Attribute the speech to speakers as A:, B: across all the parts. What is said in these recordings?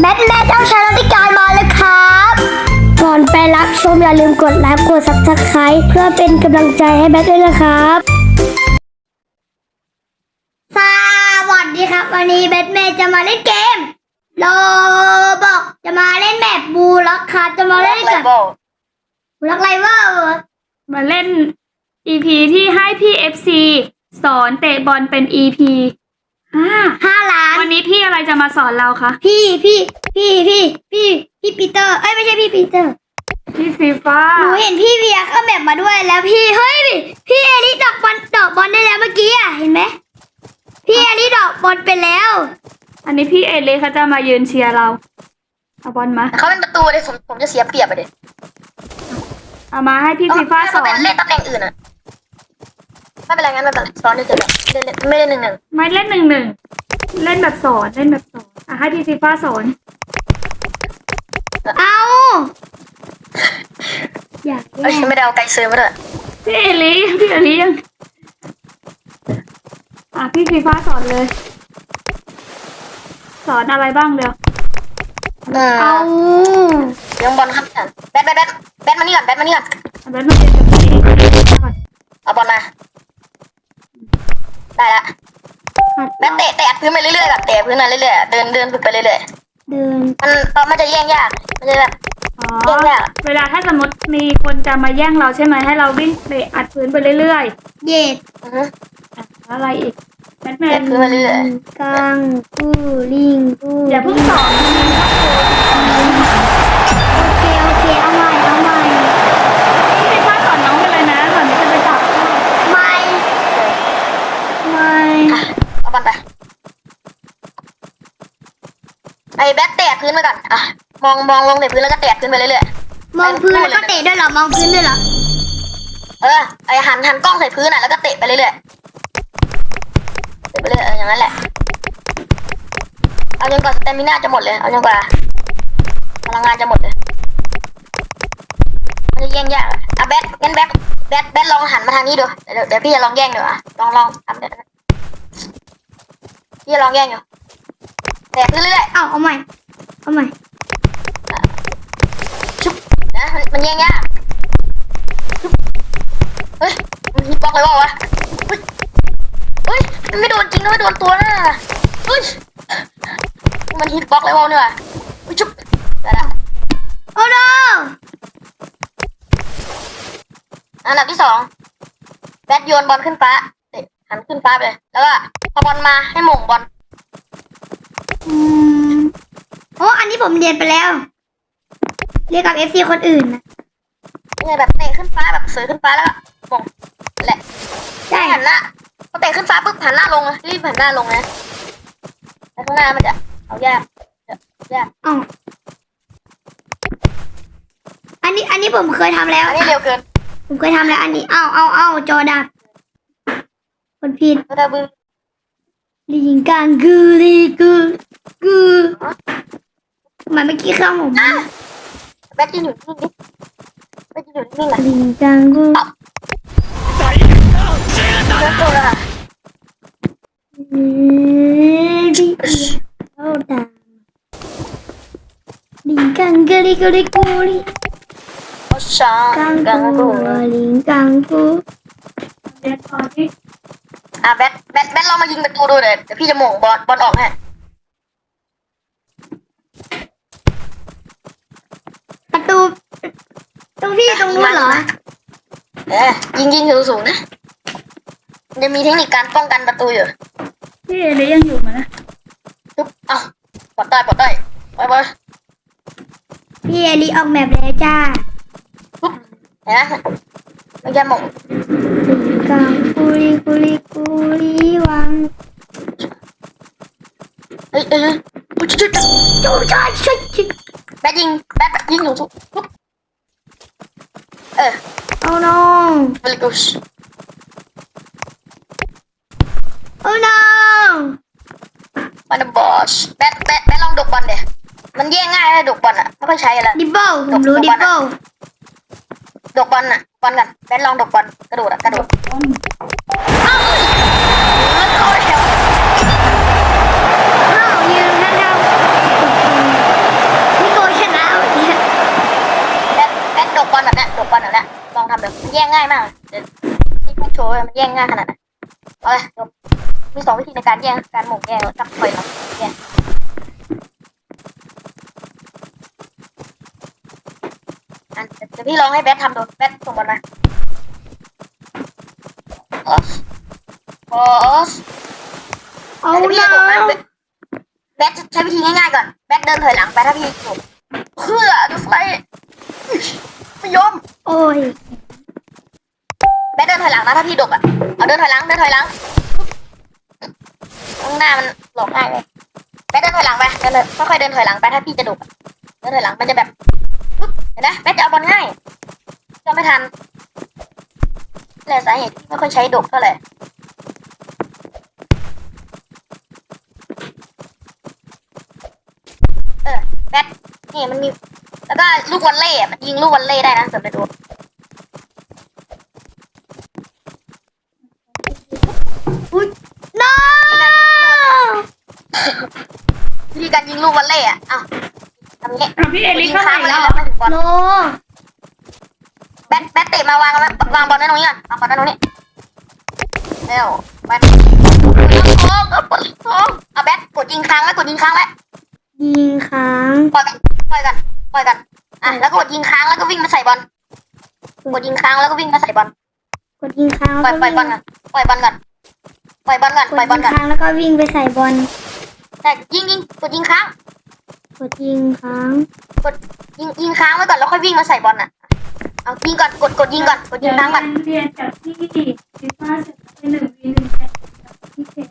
A: แบทแม่เจ้าชายรัติการมาแล้วครับ ก่อนไปรับชมอย่าลืมกดไลค์กดซับสไครต์เพื่อเป็นกำลังใจให้แบทด้วยนะครับ สวัสดีครับ วันนี้แบทแม่จะมาเล่นเกมโลบอกจะมาเล่นแบบบูล็อกครับจะมาเล่นกับบูล็อกไลเวอร์
B: มาเล่น EP ที่ให้พี่ FC สอนเตะบอลเป็น EP ห้า
A: ห้าล้าน
B: วันนี้พี่อะไรจะมาสอนเราคะ
A: พี่พี่พี่พี่พี่พี่ปีเตอร์เอ้ยไม่ใช่พี่ปีเตอร์
B: พี่ฟีฟ้า
A: หนูเห็นพี่เวียเข้าแบบมาด้วยแล้วพี่เฮ้ยพี่เอลิดอกบอลดอกบอลได้แล้วเมื่อกี้อะเห็นไหมพี่เอลิดอกบอลไปแล้ว
B: อันนี้พี่เอเลเขาจะมายืนเชียร์เราเอาบอลมา
C: เขาเป็นประตูเลยผมผมจะเสียเปรียบไปเลย
B: เอามาให้พี่ฟีฟ้าสอ
C: เป็นนเล่นตำแหน่งอื่นอะ ไม่เป็นไรงั้นไม่เป็นไรซ้อนเฉยๆเล่นเล่นไม่เล่นหนึ่งหนึ่ง
B: ไม่เล่นหนึ่งหนึ่งเล่นแบบสอนเล่นแบบสอนอะให้พี่ฟีฟ้าสอน
A: เอาอยาก
C: เอ้ย
A: เล่น
C: ไม่ได้เอาไกลเซอร์มาด้วย
B: พี่เอลีพี่เอลียังอะพี่ฟีฟ้าสอนเลย สอนอะไรบ้างเดี๋ยว
C: อืม
A: เอา
C: เลี้ยงบอลครับแบทแบทแบทแบทมานี่ก่อนแบทมานี่ก่อน
B: เอาแบทมาเรียนกับพี่ก่อน
C: เอาบอลมา ได้ละ
A: หัด
C: แบทเตะเตะอัดพื้นไปเรื่อยๆก่อนเตะพื้นมาเรื่อยๆเดินเดินฝึกไปเรื่อย
A: เดิน
C: ๆมันตอนมันจะแย่งยากมันจะแบบ
B: อ๋อ
C: แย่งยาก
B: เวลาถ้าสมมติมีคนจะมาแย่งเราใช่ไหมให้เราวิ่งไปอัดพื้นไปเรื่อย
A: เย็ด
C: อือฮึ
B: ๆอะอะไรอีกแบทแม
C: เตะ
B: น
C: พื้นมาเรื่อย
A: กังกูลิงกู
B: อย่าเพิ่งสอน
A: โอเคโอเคเอาใหม่เอาใหม่
B: พี่ฟีฟ้าสอนน้องไปเลยนะก่อนที่จะไปจับ
A: ไม่ไม่
C: ๆอะ เอาบอลไปไอ้แบทเตะพื้นไปก่อนอะมองมองลงเตะพื้นแล้วก็เตะพื้นไปเรื่อยๆ
A: มองพื้นแล้วก็เตะด้วยเหรอมองพื้นด้วยเหรอ
C: เออไอหันหันกล้องใส่พื้นอะแล้วก็เตะไปเรื่อยๆเตะไปเรื่อยเอออย่างนั้นแหละเอาจนกว่าสเตมิน่าจะหมดเลยเอาจนกว่าพลังงานจะหมดเลยมันจะแย่งยากอะอะแบทงั้นแบทแบทแบทลองหันมาทางนี้ดูเดี๋ยวเดี๋ยวพี่จะลองแย่งดูอะลองลองทำเดี๋ยว นะพี่จะลองแย่งอยู่เตะพื้นเรื่อย
A: เอาเอาใหม่เอาใหม่
C: ๆชุบนะมันมันแย่งยากชุบเฮ้ยมันฮิตบล็อกเลยว่าวะเฮ้ยเฮ้ยมันไม่โดนจริงนะไม่โดนตัวนะเฮ้ยมันฮิตบล็อกเลยว่าวเนี่ยว่ะเฮ้ยชุบได้ละ
A: โอ้โน
C: อันดับที่สองแบทโยนบอลขึ้นฟ้าเตะหันขึ้นฟ้าไปเลยแล้วก็พอ บอลมาให้หม่งบอล
A: อืมโอ้อันนี้ผมเรียนไปแล้ว เรียนกับเอฟซีคนอื่นนะ
C: เนี่ยแบบเตะขึ้นฟ้าแบบเสือขึ้นฟ้าแล้วก็หม่งนั่นแหละ
A: ใช่
C: ให้หันหน้าพอเตะขึ้นฟ้าปุ๊บหันหน้าลงนะรีบหันหน้าลงนะแต่ข้างหน้ามันจะเอายากจะยาก
A: อ๋ออันนี้อันนี้ผมเคยทำแล้ว
C: อันนี้เร็วเกิน
A: ผมเคยทำแล้วอันนี้ เอาเอาเอาจอดับคนผิด
C: ก็ได้บึ้ง
A: ลิงกังกูลีกูกูมันเมื่อกี้เครื่องผม
C: อะแบทยืนอยู่นิ่ง ดิแบทยืนอยู่นิ่งๆอะ
A: ลิงกังกู
C: เลิกตัวแล้วค่ะ
A: บีเอาดังลิงกังกูลี
C: บทแบทแบทลองมายิงประตูดูเลยเดี๋ยวพี่จะหม่งบอลบอลออกให้
A: ประตูตรงพี่ตรงนู้นเหรอ
C: เออยิงยิงสูงสูงๆนะมันจะมีเทคนิคการป้องกันประตูอยู่
B: พี่เอเลยังอยู่ไหมนะ
C: ปุ๊บเอ้าปลดได้ปลดได้ไปไป
A: พี่เอลิออกแบบแล้วจ้า
C: ปุ๊บเห็นไหมมันจะหม่ง
A: ลิง กังกูลีกูลีกูลีวัง
C: เอ้ยเอ้ยเอ้ยปุ๊บชุด
A: จูจ้าช่วยช่วย
C: แบทยิงแบทยิงสูงสูงปุ๊บเออ
A: โอ้ no
C: เวลิกุช
A: โอ้ no
C: มันบอสแบทแบทแบทลองดกบอลเดี๋ยมันแย่งง่ายเลยดกบอลอะไม่ค่อยใช้อะไร
A: ดิบเบิลผมรู้ดิบเบิล
C: ดกบอลน่ะบอลกันแบนลองดกบอลกระโดดกระโดด
B: เอ
C: อาแล้วอ้าวยืนนั่นเรานี่โก
A: ชนวันนี้
C: แบนแบนดกบอลแบบเนี้ดกบ
A: อลแบบเนี้ลองทำแบบ
C: แย่งง่ายมากเดี๋ยวที่พวกโชว์มันแย่งง่ายขนาดไหนเอาละมีสองวิธีในการแย่งการหมกแย่งกับปอยหลังแย่ง อะเดี๋ยวเดี๋ยวพี่ลองให้แบททำดูแบทส่งบอลมาบอสบอส
A: เอา
C: แต่พี่
A: แล้
C: จะบอกนะ
A: ว
C: แบทแบทจะใช้วิธีง่ายๆก่อนแบทเดินถอยหลังไปถ้าพี่ถูกเพื่อจะไล่ไม่ยอม
A: โอ้ย
C: แบทเดินถอยหลังนะถ้าพี่ดกอะเอาเดินถอยหลังเดินถอยหลังข้างหน้ามันหลอกง่ายเลยแบทเดินถอยหลังไปเดินเลยค่อยๆเดินถอยหลังไปถ้าพี่จะดกอะเดินถอยหลังมันจะแบบปึ๊บเห็นไหมแบทจะเอาบอลง่ายจะไม่ทันนี่แหละสาเหตุที่ไม่ค่อยใช้ดกเท่าไหร่เออแบทนี่มันมี แล้วก็ลูกวอลเล่อะมันยิงลูกวอลเล่ได้นะสังเกตดู
A: น้า
C: วิธีการยิงลูกวอลเล่อะอ้า วทำงี้
B: อะพี่เอลิ
C: ยิง
B: เข้า
C: ค้าง
B: ไห
C: มัน
B: น
C: แล้
B: แล้วว
C: ไม่ถึงบอล
A: โน
C: แบทแบทเตะมาวางไว้วางบอลไว้ตรงนี้ก่อนวางบอลไว้ตรงนี้เร็วไปโค้งเอาบอลโค้งเอาแบทกดยิงค้างไว้กดยิงค้างไว้
A: ยิงค้าง
C: ปล่อยกันปล่อยกันปล่อยกันอะแล้วก็กดยิงค้างแล้วก็วิ่งมาใส่บอลกดยิงค้างแล้วก็วิ่งมาใส่บอล
A: กดยิงค้าง
C: ปล่อยปล่อยบอลก่อนปล่อยบอลก่อนปล่อยบอลก่อน
A: กด
C: ปล่อยบอ
A: ยิ
C: ล
A: ง
C: ก่อน
A: ค้างแล้วก็วิ่งไปใส่บอล
C: แต่ยิงยิงกดยิงค้าง
A: กดยิงค้าง
C: ยิงยิงค้างไว้ก่อนแล้วค่อยวิ่งมาใส่บอลน่ะเอายิงก่อนกดกดยิงก่อนกดยิ
B: เดี๋ย
C: ง
B: ว
C: ค้างก่อน
B: เรียนจากที่ฟีฟ่าเสร็จไปหนึ่งวีหนึ่งแชทที่เสร็จ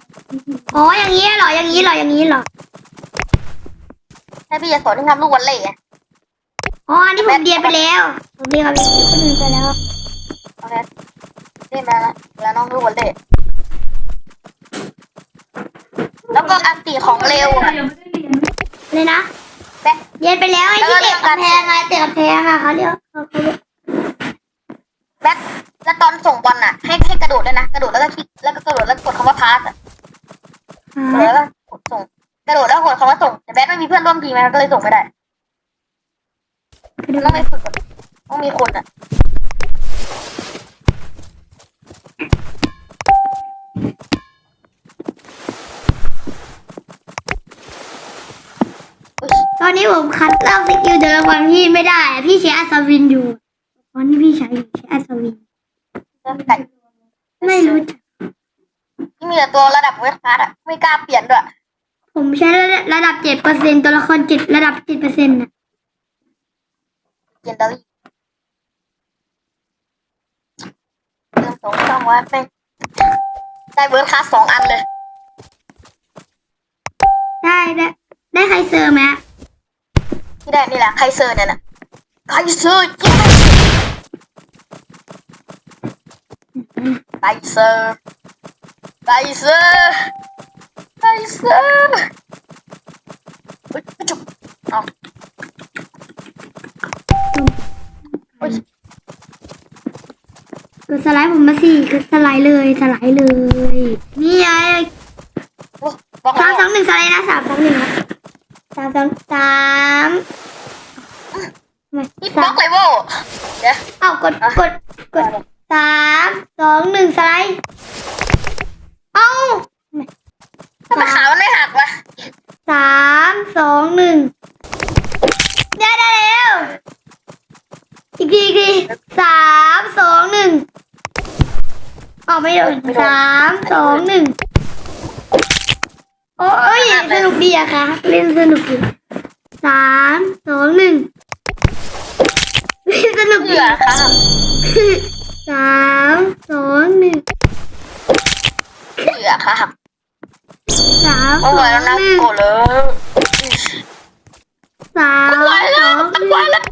A: อ๋ออย่างนี้เหรออย่างนี้เหรออย่างนี้เหรอ
C: ให้พี่จะสอนให้ทำลูกวอลเล่อะ
A: อ๋ออันนี้ผมเรียนไปแล้วผมเรียนกับคนอื่นไปแล้ว
C: โอเคเล่นมาแล้วแล้วน้องลูกวอลเล่แล้วก็อันตีของเร็วอะ
B: ยังไม่ได้ เรียน
A: เลยนะ
C: แบ๊ะ
A: เรียนไปแล้วไอ้ที่เตะกำแพงไงเตะกำแพงอะเขาเรียกเขาเขาเรียก
C: แบ็คแล้วตอนส่งบอลน่ะ ให้ให้กระโดดด้วยนะกระโดดแล้วก็คลิกแล้วก็กระโดดแล้วกดคำว่าพาสอะกระโดดแล้วก็กดส่งกระโดดแล้วกดคำว่าส่งแต่แบ็คไม่มีเพื่อนร่วมทีมไงก็เลยส่งไม่ได้ต้องไปฝึกก่อนต้องมีคนอะ
A: ตอนนี้ผมคัดเล่าสกิลแต่ละวันพี่ไม่ได้อะพี่ใช้อัศวินอยู่ตอนนี้พี่ใช้อยู่ใช้อัศวิน
C: เริ่มไก่
A: ไม่รู้จัก
C: ที่มีแต่ตัวระดับเวทคลาสอะไม่กล้าเปลี่ยนด้วย
A: ผมใช้ระระดับเจ็ดเปอร์เซ็นตัวละครเจ็ดระดับเจ็ดเปอร์เซ็นต์ะ
C: เจนเดอรี่เริ่มสองช่องไว้เป็นได้เวิร์คคลาสสองอันเลย
A: ได้ได้ได้ใครเซอร์ไหม อะ
C: ที่ได้นี่แหละไคเซอร์เนี่ยนะไคเซอร์ยิงไคเซอร์ไคเซอร์ไคเซอร์เฮ้ยจุ๊บเอาเฮ้ย
A: กดสไลด์ผมมาสิกดสไลด์เลยสไลด์เลย นี่ไง
C: โอ้บอก
A: สา
C: แล้
A: ม
C: ว
A: สองหนึ่งสไลด์นะสามสองหนึ่งนะ สามสองสามไม่
C: นี่บ
A: สา
C: ล็อ
A: ม
C: กเลเวลเดี๋ยว
A: เอ้ากดกดกดสามสองหนึ่งสไลด์เอ้า
C: ทำไมขามันไม่หักวะ
A: สามสองหนึ่งได้ได้แล้วอีกทีอีกทีสามสองหนึ่งเอาไม่โดนสามสองหนึ่ง โอ้ยสนุกดีอะค่ะ เล่นสนุกดีสามสองหนึ่งเล่นสนุก
C: เห
A: ดี
C: ลือครับ
A: สามสองหนึ่ง
C: เหลือครับ
A: สามส
C: โอ้
A: อง
C: ยแล้วนะ
A: หนึ่ง
C: โกเลย
A: สาม
C: ไม่ไหว
A: ส
C: แล้
A: อ
C: ว
A: งห
C: ไม่
A: นึ่ง
C: ไหวแล้ว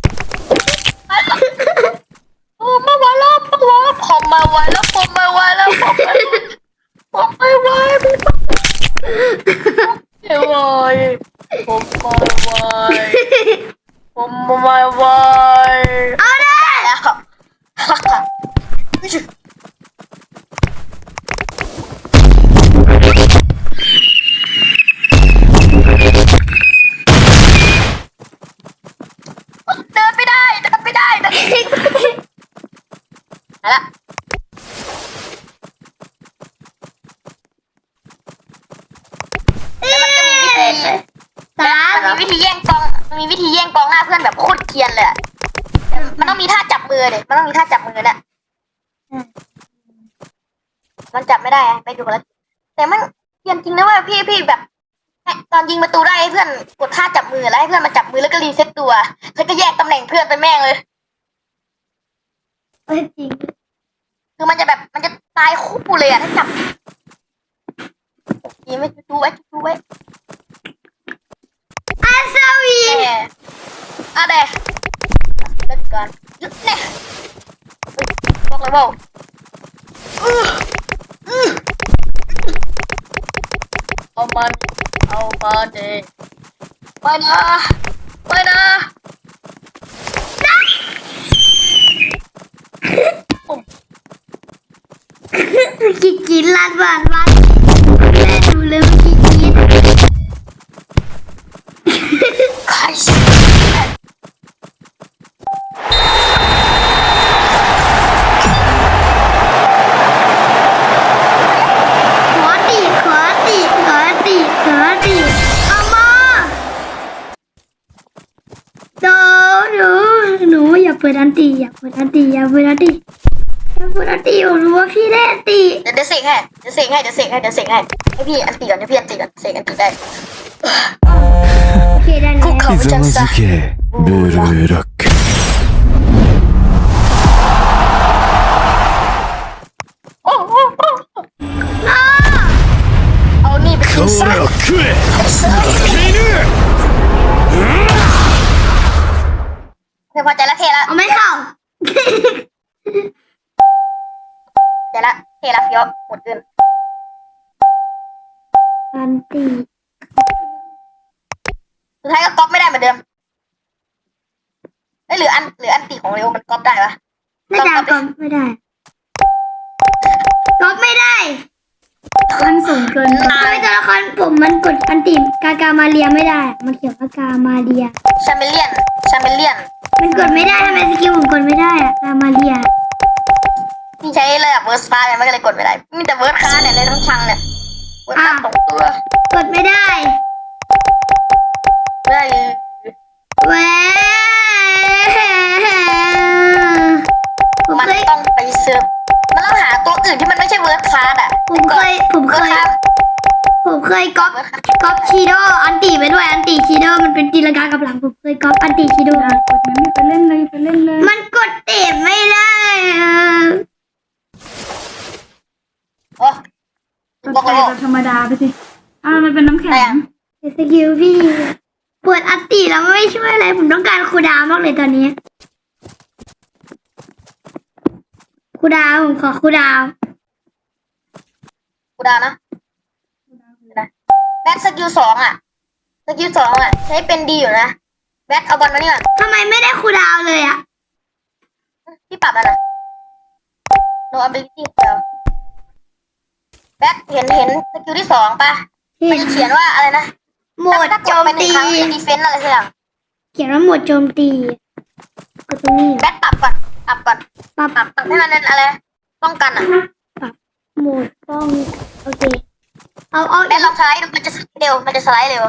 C: ไม่ได้เดินไม่ได้เดินมาละแล้วมันก็มีวิธี
A: สาม
C: มันมีวิธีแย่งกองมันมีวิธีแย่งกองหน้าเพื่อนแบบโคตรเกรียนเลยอะมันต้องมีท่าจับมือเลยมันต้องมีท่าจับมือเนี่ยมันจับไม่ได้อะไปดูแล้วแต่มันเกรียนจริงนะเว่าพี่พี่แบบให้ตอนยิงประตูได้ให้เพื่อนกดท่าจับมือแล้วให้เพื่อนมาจับมือแล้วก็รีเซ็ตตัวแล้วก็แยกตำแหน่งเพื่อนไปแม่งเลย
A: เอ้ยจริง
C: คือมันจะแบบมันจะตายคู่เลยอะถ้าจับยิงไว้ดูไว้ดูไว้
A: อาซาวี
C: แน่อะเดะเลิกก่อนหยุดแน่อุ๊ยบอกเลยว่าอื้ออื้อเอามันเอามาเดไปนะไปนะ
A: กินกินลาดบานบ้านแม่ดูเลยเมื่อกี้กิน
C: ใครสิ
A: ขอตีขอตีขอตีขอตีเอามาโดหนูหนูอย่าเปิดอันตีอย่าเปิดอันตีอย่าเปิดอันตี อย่าเปิดอันตีผมรู้ว่าพี่ได้อันตี
C: เดี๋ยวเดี๋ยวเสกให้เดี๋ยวเสกให้เดี๋ยวเสกให้เดี๋ยวเสกให้ให้พี่อันตีก่อนให้พี่อันตีก่อนเสกอันตีได้
A: โอเคได้แล้ว
C: คุกเข่า
D: ひざまずけベールエラック
C: โอ้โอ้โอ้เอานี่ไปกินซะ
D: これを食え
C: ไม่พอใจละเทละ
A: เอาไม่เข้า
C: เทละเทละเฟี้ยวหมดเกิน
A: อันตี
C: สุดท้ายก็ก๊อปไม่ได้เหมือนเดิมเอ้ยหรืออันหรืออันตีของเร็วมันก๊อปได้ปะ
A: ไม่ได้ก็ไม่ได้ก็ไม่ได้
B: มันสูงเกินไป
A: ทำไมตัวละครผมมันกดอันติกากามาเรียไม่ได้อะมันเขียนว่ากามาเรีย
C: ชาเมเลียนชาเมเลียน
A: มันกดไม่ได้ทำไมสกิลผมกดไม่ได้อะกามาเรีย
C: นี่ใช้ระ ดับเวิร์สฟ้าเนี่ยมันก็เลยกดไม่ได้ มีแต่เวิร์สค้าเนี่ยเลยต้องชังเนี่ยเวิร์สค้าสองตัว
A: กดไม่ได้
C: ได้
A: แหวผม
C: มัน
A: เคย
C: ต้องไปเซิร์ฟมันต้องหาตัวอื่นที่มันไม่ใช่เวิร์สค้าอะ
A: ผมเคยผมเค
C: เวิร์ส
A: ย
C: ค้า
A: ผมเคยก๊อป
C: เวิร์สค้า
A: ก๊อปชีโดอันติไปด้วยอันติชีโดมันเป็นตีลังกากับหลังผมเคยก๊อปอันติชีโด
B: อย่ากดมันไม่ไปเล่นเลยไปเล่นเลย
A: มันกดเตะไม่ได้อะ
C: โอ้
B: กด
C: บอก
B: ไป
C: เลย
B: แบบธรรมดาไปสิอ่ามันเป็นน้ำแข็
C: แต่
B: ง
A: แต่สกิลพี่ปวดอันติแล้วไม่ช่วยอะไร ผมต้องการคูลดาวน์มากเลยตอนนี้คูลดาวน์ผมขอคูลดาวน์
C: กูดาวนะแบทสกิลสองอะสกิลสองอะ ใช้เป็นดีอยู่นะแบทเอาบอลมานี่ก่อน
A: ทำไมไม่ได้คูลดาวน์เลยอะ
C: พี่ปรับแล้วนะ no ability เดียวแบทเห็นเห็นสกิลที่สองปะ
A: เห็
C: มัน
A: น
C: จะเขียนว่าอะไรนะ
A: โหมด
C: ถ้าก
A: โจ
C: ด
A: ม
C: ไปหนึ่
A: ตี
C: งครั้งจะดีเฟนต์อะไรสักอย่าง
A: เขียนว่าโหมดโจมตีกดตรงนี้
C: แบทปรับก่อนปรับก่อน
A: ปรับ
C: ปรับปรับให้มันเป็นอะไรป้องกันอะ
A: โหมดป้องโอเคเอาเอา
C: แบทลองสไลด์ดูมันจะสไลด์เร็วมันจะสไลด์เร็ว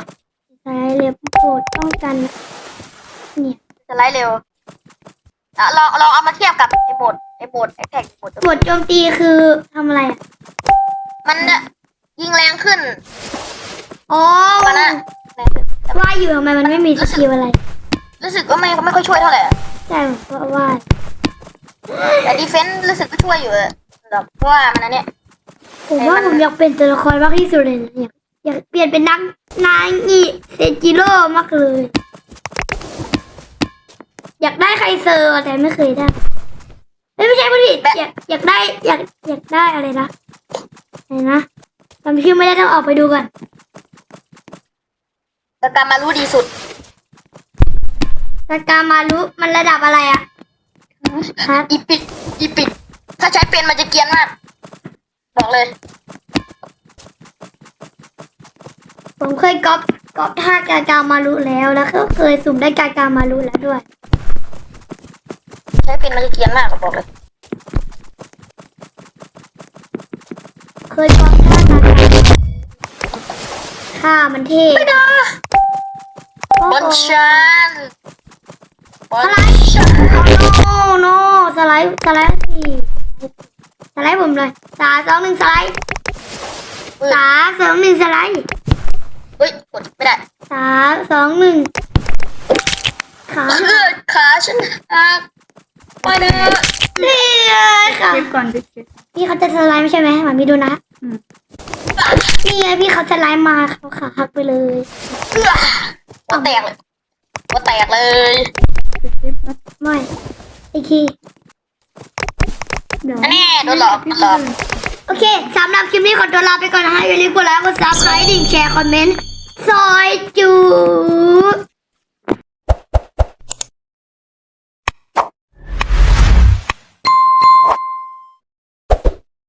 A: ใช้เลยโหมดป้องกันเนี่ย
C: สไลด์เร็วอะลองลองเอามาเทียบกับไอ้โหมดไอ้โหมดไอ้แท็กโหมด
A: โหมดโจมตีคือทำอะไรอะ
C: มันเนี่ยยิงแรงขึ้น
A: อ๋อ
C: มันอะแรงขึ้นแต่
A: ว่าอยู่ทำ ไมมันไม่มีสกิลอะไร
C: รู้สึกว่าไม่ไม่ค่อยช่วยเท่าไหร่อะ
A: ใช่ผมก็ว่า
C: แต่ดีเฟนต์รู้สึกก็ช่วยอยู่อะแบบเพราะว่ามันอันเนี้ย
A: ผมว่าผมอยากเป็นตัวละครมากที่สุดเลยนะอยากอยากเปลี่ยนเป็นนักนางอีเซจิโร่มากเลย อยากได้ใครเซอร์แต่ไม่เคยได้เอ้ยไม่ใช่ผู้ผิดอยากอยากได้อยากอยากได้อะไรนะอะไรนะจำชื่อไม่ได้ต้องออกไปดูก่อน
C: แต่ การมารู้ดีสุด
A: สกามารุมันระดับอะไรอะครับ
C: อีปิดอีปิด ถ้าใช้เป็นมันจะเกรียนมาก บอกเลย
A: ผมเคยก๊อปก๊อปท่ากากามารุแล้วแล้วก็เคยสุ่มได้กากามารุแล้วด้วย
C: ใช้เป็นมันจะเกรียนมากบอกเลย
A: เคยฟังท่านาค่ะมันเท่
C: ไม่นะบอล ชันบอลชัน
A: โอ้โนสไลด์สไลด์สิสไลด์ผมเลยสามสองหนึ่งสไลด์สามสองหนึ่งสไลด์
C: เฮ้ยกดไม่ได้
A: สามสองหนึ่งขา
C: เลือดขาฉันหักไม่นะ
A: นี่เลยค่ะ
B: เก็บก่อนดิเก็บ
A: พี่เขาจะสไลด์ไม่ใช่ไหมหมามีดูนะ
B: อืม
A: นี่ไงพี่เขาสไลด์มาเขาขาหักไปเลย
C: เอื้อหัวแตกเลย หัวแตกเลย
B: เก็บก่อน
A: ไม่อีกที
B: เดี๋ยว
C: อันนี้โดนหลอกโดนหลอก
A: โอเคสำหรับคลิปนี้ขอตัวลาไปก่อนนะฮะอย่าลืมกดไลค์กดซับสไครต์ดิ่งแชร์คอมเมนต์ซอยจู